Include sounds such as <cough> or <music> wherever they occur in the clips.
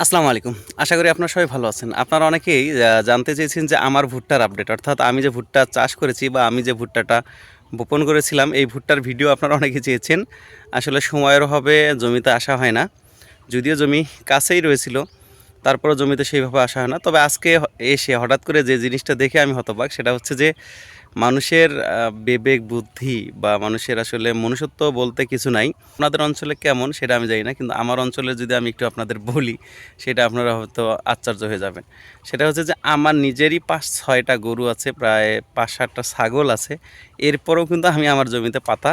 আসসালামু আলাইকুম। আশা করি আপনারা সবাই ভালো আছেন। আপনারা অনেকেই জানতে চেয়েছেন যে আমার ভুট্টার আপডেট। অর্থাৎ আমি যে ভুট্টা চাষ করেছি বা আমি যে ভুট্টাটা বপন করেছিলাম, এই ভুট্টার ভিডিও আপনারা অনেকে চেয়েছেন। আসলে সময়ের অভাবে জমিতে আসা হয় না। যদিও জমি কাছেই রয়েছিল তারপরে জমিতে সেইভাবে আসা হয় না। তবে আজকে এসে হঠাৎ করে যে জিনিসটা দেখে আমি হতবাক, সেটা হচ্ছে যে মানুষের বিবেক, বুদ্ধি বা মানুষের আসলে মনুষ্যত্ব বলতে কিছু নাই। আপনাদের অঞ্চলে কেমন সেটা আমি জানি না, কিন্তু আমার অঞ্চলে যদি আমি একটু আপনাদের বলি, সেটা আপনারা হয়তো আশ্চর্য হয়ে যাবেন। সেটা হচ্ছে যে আমার নিজেরই পাঁচ, ছয়টা গরু আছে, প্রায় পাঁচ, সাতটা ছাগল আছে। এরপরেও কিন্তু আমি আমার জমিতে পাতা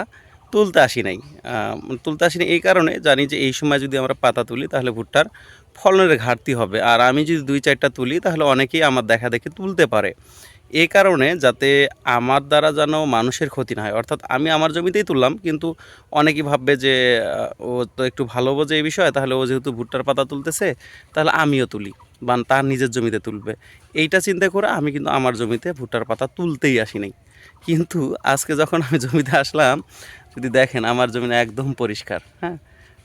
তুলতে আসি নাই। তুলতে আসি এই কারণে জানি যে এই সময় যদি আমরা পাতা তুলি তাহলে ভুট্টার ফলনের ঘাটতি হবে। আর আমি যদি দুই চারটা তুলি তাহলে অনেকেই আমার দেখা দেখে তুলতে পারে। এই কারণে যাতে আমার দ্বারা যেন মানুষের ক্ষতি না হয়, অর্থাৎ আমি আমার জমিতেই তুললাম, কিন্তু অনেকেই ভাববে যে ও তো একটু ভালো বোঝে এই বিষয়ে, তাহলে ও যেহেতু ভুট্টার পাতা তুলতেছে, তাহলে আমিও তুলি। বা তার নিজের জমিতে তুলবে। এইটা চিন্তা করে আমি কিন্তু আমার জমিতে ভুট্টার পাতা তুলতেই আসি নাই। কিন্তু আজকে যখন আমি জমিতে আসলাম, যদি দেখেন আমার জমি একদম পরিষ্কার হ্যাঁ?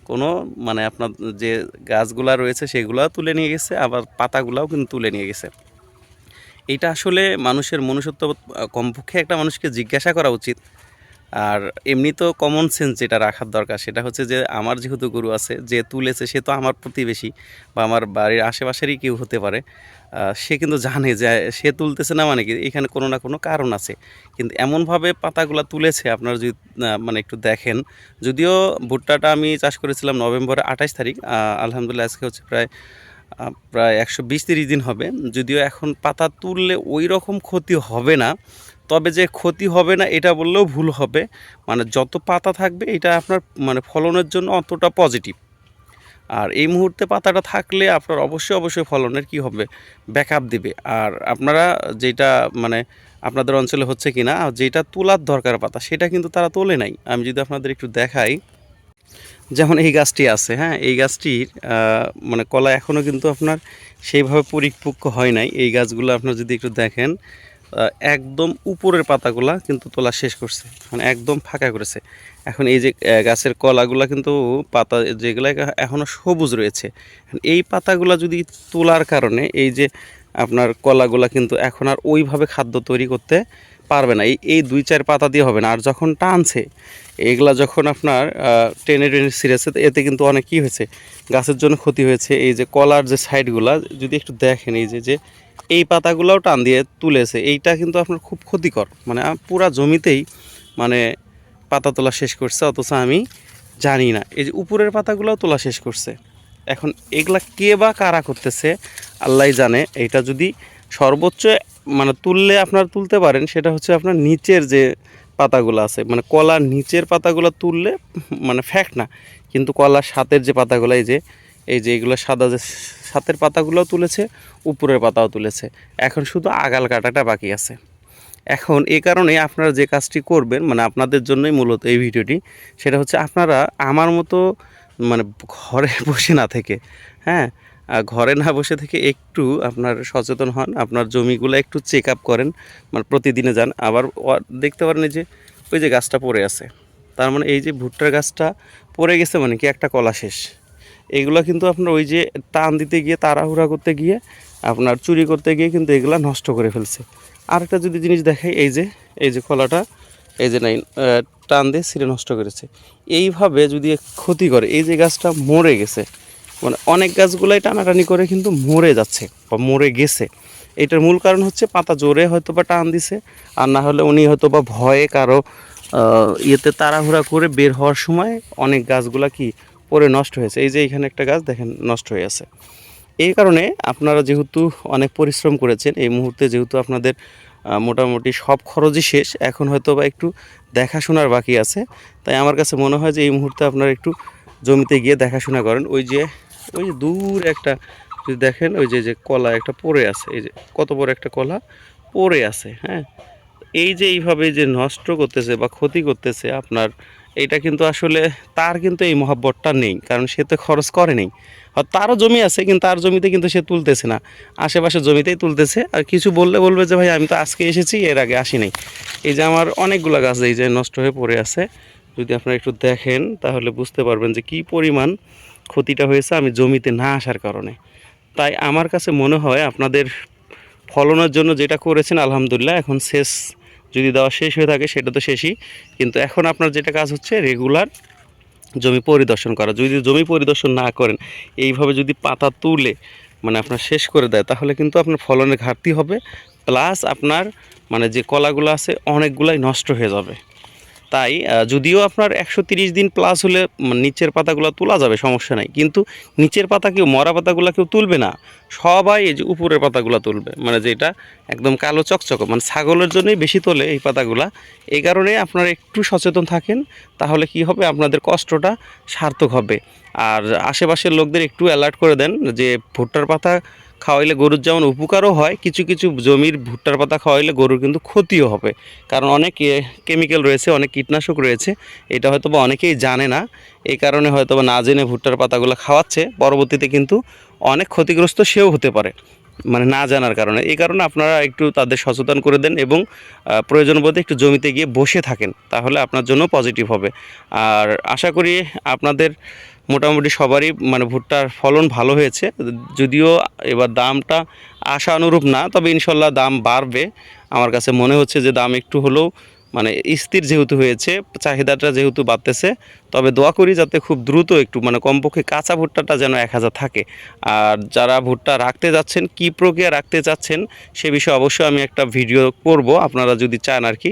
কোনো মানে আপনার যে গাছগুলা রয়েছে সেগুলোও তুলে নিয়ে গেছে, আবার পাতাগুলাও কিন্তু তুলে নিয়ে গেছে। এটা আসলে মানুষের মনুষ্যত্ব কমপক্ষে একটা মানুষকে জিজ্ঞাসা করা উচিত আর এমনি তো কমন সেন্স যেটা রাখার দরকার, সেটা হচ্ছে যে আমার যেহেতু গরু আছে, যে তুলেছে সে তো আমার প্রতিবেশী বা আমার বাড়ির আশেপাশেরই কেউ হতে পারে। সে কিন্তু জানে যে সে তুলতেছে না মানে কি, এখানে কোনো না কোনো কারণ আছে। কিন্তু এমনভাবে পাতাগুলো তুলেছে, আপনারা যদি মানে একটু দেখেন। যদিও ভুট্টাটা আমি চাষ করেছিলাম নভেম্বরের আঠাশ তারিখ আলহামদুলিল্লাহ আজকে হচ্ছে প্রায় প্রায় একশো বিশ তিরিশ দিন হবে। যদিও এখন পাতা তুললে ওই রকম ক্ষতি হবে না। তবে যে ক্ষতি হবে না, এটা বললেও ভুল হবে। মানে যত পাতা থাকবে, এটা আপনার মানে ফলনের জন্য অতটা পজিটিভ আর এই মুহূর্তে পাতাটা থাকলে আপনার অবশ্যই অবশ্যই ফলনের কি হবে? ব্যাকআপ দিবে। আর আপনারা যেটা মানে আপনাদের অঞ্চলে হচ্ছে কি না যেটা তোলার দরকার পাতা, সেটা কিন্তু তারা তোলে নাই। আমি যদি আপনাদের একটু দেখাই, যেমন এই গাছটি আছে হ্যাঁ এই গাছটির মানে কলা এখনও কিন্তু আপনার সেইভাবে পরিপক্ক হয় নাই। এই গাছগুলো আপনার যদি একটু দেখেন একদম উপরের পাতাগুলা কিন্তু তোলা শেষ করছে। মানে একদম ফাঁকা করেছে। এখন এই যে গাছের কলাগুলা কিন্তু পাতা যেগুলো এখনও সবুজ রয়েছে। এই পাতাগুলা যদি তোলার কারণে এই যে আপনার কলাগুলা কিন্তু এখন আর ওইভাবে খাদ্য তৈরি করতে পারবে না। এই এই দুই চার পাতা দিয়ে হবে না। আর যখন টানছে এগুলা যখন আপনার টেনে টেনে ছিঁড়েছে এতে কিন্তু অনেক কী হয়েছে? গাছের জন্য ক্ষতি হয়েছে। এই যে কলার যে সাইডগুলা যদি একটু দেখেন, এই যে যে এই পাতাগুলোও টান দিয়ে তুলেছে। এইটা কিন্তু আপনার খুব ক্ষতিকর। মানে পুরা জমিতেই মানে পাতা তোলা শেষ করছে, অথচ আমি জানি না। এই যে উপরের পাতাগুলোও তোলা শেষ করছে। এখন এগুলা কে বা কারা করতেছে আল্লাহ জানে। এইটা যদি সর্বোচ্চ মানে তুললে আপনার তুলতে পারেন, সেটা হচ্ছে আপনার নিচের যে পাতাগুলো আছে। মানে কলার নিচের পাতাগুলো তুললে মানে ফ্যাক্ট না। কিন্তু কলার সাতের যে পাতাগুলো, এই যে এই যে এগুলো সাদা যে সাতের পাতাগুলোও তুলেছে, উপরের পাতাও তুলেছে। এখন শুধু আগাল কাটাটা বাকি আছে। এখন এ কারণে আপনারা যে কাজটি করবেন মানে আপনাদের জন্যই মূলত এই ভিডিওটি, সেটা হচ্ছে আপনারা আমার মতো মানে ঘরে <laughs> বসে না থেকে হ্যাঁ? ঘরে না বসে থেকে একটু আপনার সচেতন হন, আপনার জমিগুলো একটু চেক আপ করেন মানে প্রতিদিনে যান। আবার দেখতে পারেন যে, ওই যে গাছটা পড়ে আছে। তার মানে এই যে ভুট্টার গাছটা পড়ে গেছে মানে কি একটা কলা শেষ। এগুলো কিন্তু আপনার ওই যে টান দিতে গিয়ে, তাড়াহুড়া করতে গিয়ে, আপনার চুরি করতে গিয়ে কিন্তু এগুলা নষ্ট করে ফেলছে। আরেকটা যদি জিনিস দেখাই, এই যে এই যে কলাটা এই যে নাই টান দিয়ে ছিঁড়ে নষ্ট করেছে। এইভাবে যদি ক্ষতি করে, এই যে গাছটা মরে গেছে মানে অনেক গাছগুলাই টানাটানি করে কিন্তু মরে যাচ্ছে বা মরে গেছে। এটার মূল কারণ হচ্ছে পাতা জোরে হয়তো বা টান দিছে, আর না হলে উনি হয়তো বা ভয়ে কারও ইয়েতে তাড়াহুড়া করে বের হওয়ার সময় অনেক গাছগুলা কি পরে নষ্ট হয়েছে। এই যে এখানে একটা গাছ দেখেন নষ্ট হয়ে আছে। এই কারণে আপনারা যেহেতু অনেক পরিশ্রম করেছেন, এই মুহূর্তে যেহেতু আপনাদের মোটামুটি সব খরচই শেষ, এখন হয়তো বা একটু দেখাশোনার বাকি আছে। তাই আমার কাছে মনে হয় যে এই মুহূর্তে আপনারা একটু জমিতে গিয়ে দেখাশোনা করেন। ওই যে ওই যে দূর একটা, যদি দেখেন ওই যে যে কলা একটা পড়ে আছে, এই যে কত বড় একটা কলা পড়ে আছে হ্যাঁ? এই যে এইভাবে যে নষ্ট করতেছে বা ক্ষতি করতেছে আপনার এইটা কিন্তু আসলে তার কিন্তু এই মহাব্বতটা নেই, কারণ সে তো খরচ করে নেই আর তারও জমি আছে, কিন্তু তার জমিতে কিন্তু সে তুলতেছে না। আশেপাশে জমিতেই তুলতেছে। আর কিছু বললে বলবে যে, ভাই, আমি তো আজকে এসেছি, এর আগে আসি নাই। এই যে আমার অনেকগুলো গাছ এই যে নষ্ট হয়ে পড়ে আছে, যদি আপনারা একটু দেখেন, তাহলে বুঝতে পারবেন যে কি পরিমাণ ক্ষতিটা হয়েছে আমি জমিতে না আসার কারণে। তাই আমার কাছে মনে হয় আপনাদের ফলনের জন্য যেটা করেছেন, আলহামদুলিল্লাহ, এখন শেষ যদি দেওয়া শেষ হয়ে থাকে, সেটা তো শেষই। কিন্তু এখন আপনার যেটা কাজ হচ্ছে রেগুলার জমি পরিদর্শন করা। যদি জমি পরিদর্শন না করেন, এইভাবে যদি পাতা তুলে মানে আপনার শেষ করে দেয়, তাহলে কিন্তু আপনার ফলনের ঘাটতি হবে। প্লাস আপনার মানে যে কলাগুলো আছে, অনেকগুলাই নষ্ট হয়ে যাবে। তাই যদিও আপনার একশো দিন প্লাস হলে নিচের পাতাগুলো তোলা যাবে, সমস্যা নাই। কিন্তু নিচের পাতা কেউ, মরা পাতাগুলো কেউ তুলবে না। সবাই এই যে উপরের পাতাগুলো তুলবে। মানে যেটা একদম কালো চকচক মানে ছাগলের জন্যই বেশি তোলে এই পাতাগুলা। এই কারণে আপনারা একটু সচেতন থাকেন, তাহলে কি হবে? আপনাদের কষ্টটা সার্থক হবে। আর আশেপাশের লোকদের একটু অ্যালার্ট করে দেন যে ভুট্টার পাতা খাওয়াইলে গরুর যেমন উপকারও হয়, কিছু কিছু জমির ভুট্টার পাতা খাওয়াইলে গরুর কিন্তু ক্ষতিও হবে। কারণ অনেক কেমিক্যাল রয়েছে, অনেক কীটনাশক রয়েছে, এটা হয়তো বা অনেকেই জানে না। এই কারণে হয়তো বা না জেনে ভুট্টার পাতাগুলো খাওয়াচ্ছে, পরবর্তীতে কিন্তু অনেক ক্ষতিগ্রস্ত সেও হতে পারে। মানে না জানার কারণে। এই কারণে আপনারা একটু তাদের সচেতন করে দেন এবং প্রয়োজন বোধে একটু জমিতে গিয়ে বসে থাকেন, তাহলে আপনার জন্য পজিটিভ হবে। আর আশা করি আপনাদের মোটামুটি সবারই মানে ভুট্টার ফলন ভালো হয়েছে। যদিও এবার দামটা আশা অনুরূপ না, তবে ইনশাল্লাহ দাম বাড়বে। আমার কাছে মনে হচ্ছে যে দাম একটু হলেও মানে স্থির যেহেতু হয়েছে, চাহিদাটা যেহেতু বাড়তেছে তবে দোয়া করি যাতে খুব দ্রুত একটু মানে কমপক্ষে কাঁচা ভুট্টাটা যেন এক হাজার থাকে। আর যারা ভুট্টা রাখতে যাচ্ছেন, কী প্রক্রিয়া রাখতে চাচ্ছেন সে বিষয়ে অবশ্যই আমি একটা ভিডিও করব, আপনারা যদি চান আর কি।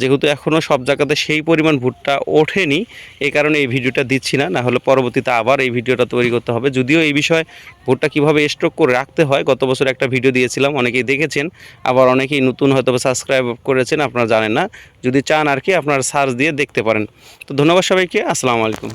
যেহেতু এখনও সব জায়গাতে সেই পরিমাণ ভুট্টা ওঠেনি এই কারণে এই ভিডিওটা দিচ্ছি না না হলে পরবর্তীতে আবার এই ভিডিওটা তৈরি করতে হবে। যদিও এই বিষয়ে ভুট্টা কীভাবে স্টক করে রাখতে হয়, গত বছর একটা ভিডিও দিয়েছিলাম, অনেকেই দেখেছেন, আবার অনেকেই নতুন হয়তো সাবস্ক্রাইব করেছেন, আপনারা জানেন না। যদি চান আর কি, আপনারা সার্চ দিয়ে দেখতে পারেন। তো ধন্যবাদ সবাইকে আসসালামু আলাইকুম।